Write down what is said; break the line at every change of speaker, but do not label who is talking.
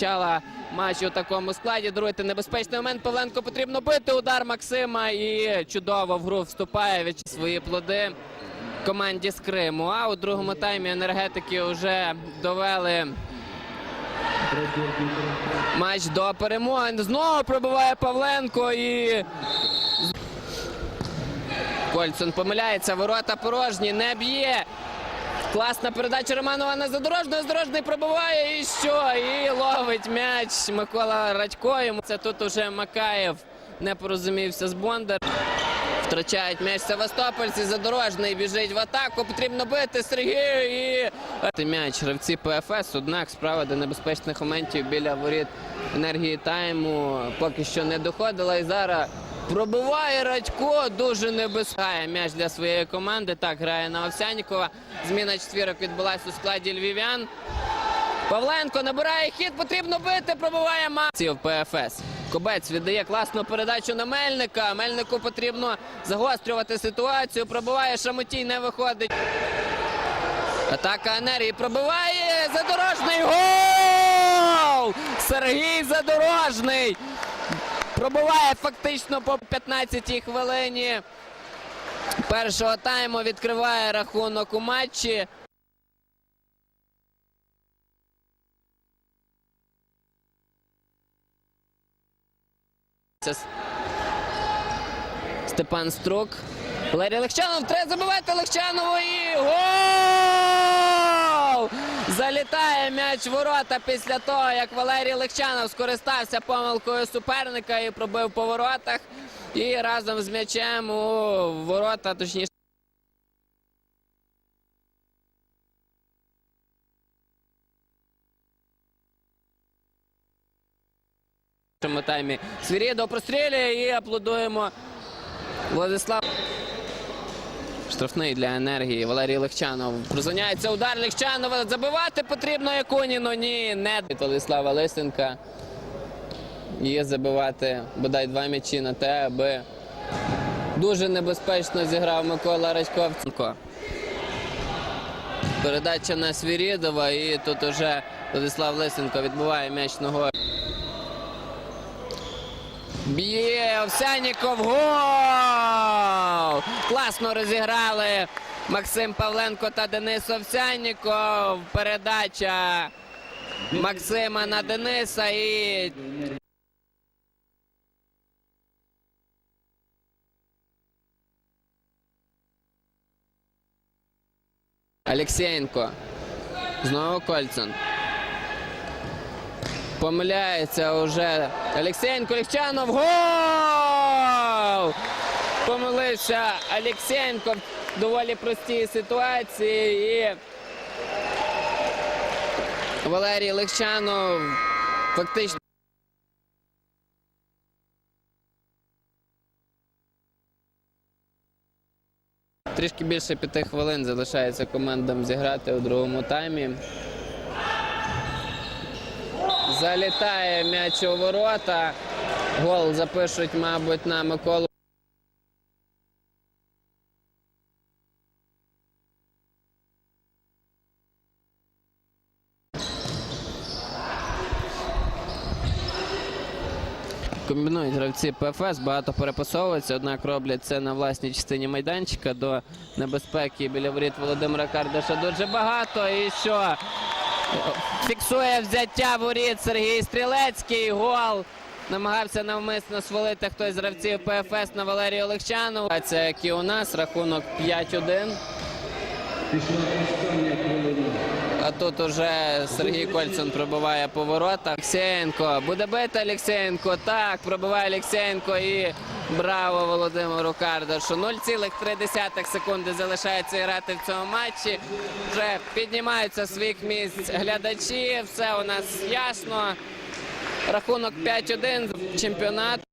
Почала матч у такому складі. Другий небезпечний момент. Павленко потрібно бити. Удар Максима і чудово в гру вступає від свої плоди команді з Криму. А у другому таймі енергетики вже довели матч до перемоги. Знову пробиває Павленко і. Кольцун помиляється. Ворота порожні, не б'є. Класна передача Романова на задорожного. Задорожний пробиває і що? І ловить м'яч Микола Радько. Йому Це тут уже Макаєв не порозумівся з Бондар. Втрачають м'яч Севастопольці. Задорожний біжить в атаку. Потрібно бити Сергію і Ти м'яч гравці ПФС. Однак справа до небезпечних моментів біля воріт енергії тайму поки що не доходила. І зараз пробиває Радько. Дуже небезпечний м'яч для своєї команди. Так грає на Овсянікова. Зміна четвірок відбулася у складі львів'ян. Павленко набирає хід, потрібно бити, пробиває Максів ПФС. Кобець віддає класну передачу на Мельника. Мельнику потрібно загострювати ситуацію. Пробиває Шамотій, не виходить. Атака енергії пробиває задорожний гол! Сергій Задорожний пробиває фактично по 15-й хвилині. Першого тайму відкриває рахунок у матчі. Це Степан Струк. Валерій Легчанов треба забивати Легчанову і гол! Залітає м'яч в ворота після того, як Валерій Легчанов скористався помилкою суперника і пробив по воротах. І разом з м'ячем у ворота, точніше. Таймі Свірідов прострілює і аплодуємо Владислав. Штрафний для енергії. Валерій Легчанов. Призоняється удар Легчанова. Забивати потрібно Якуніну. Ні, не Владислава Лисенка. Є забивати бодай два м'ячі на те, аби дуже небезпечно зіграв Микола Радьковценко. Передача на Свірідова і тут уже Владислав Лисенко відбиває м'яч ногою. Б'є Овсяніков гол! Класно розіграли Максим Павленко та Денис Овсяніков. Передача Максима на Дениса і. Алексєєнко. Знову Кольцин. Помиляється уже Олексєнко Легчанов. Гол! Помилився Олексєнко в доволі простій ситуації. І Валерій Легчанов фактично. Трішки більше п'яти хвилин залишається командам зіграти у другому таймі. Залітає м'яч у ворота. Гол запишуть, мабуть, на Миколу. Комбінують гравці ПФС, багато перепасовуються, однак роблять це на власній частині майданчика до небезпеки біля воріт Володимира Кардаша дуже багато. І що? Фіксує взяття воріт Сергій Стрілецький. Гол. Намагався навмисно свалити хтось з гравців ПФС на Валерію. А Це як і у нас, рахунок 5-1. А тут уже Сергій Кольцин пробиває по воротах. Олексєєнко. Буде бити Олексєєнко. Так, пробиває Олексєєнко і браво Володимиру Кардашу. 0,3 секунди залишається грати в цьому матчі. Вже піднімаються своїх місць глядачі. Все у нас ясно. Рахунок 5-1 чемпіонат.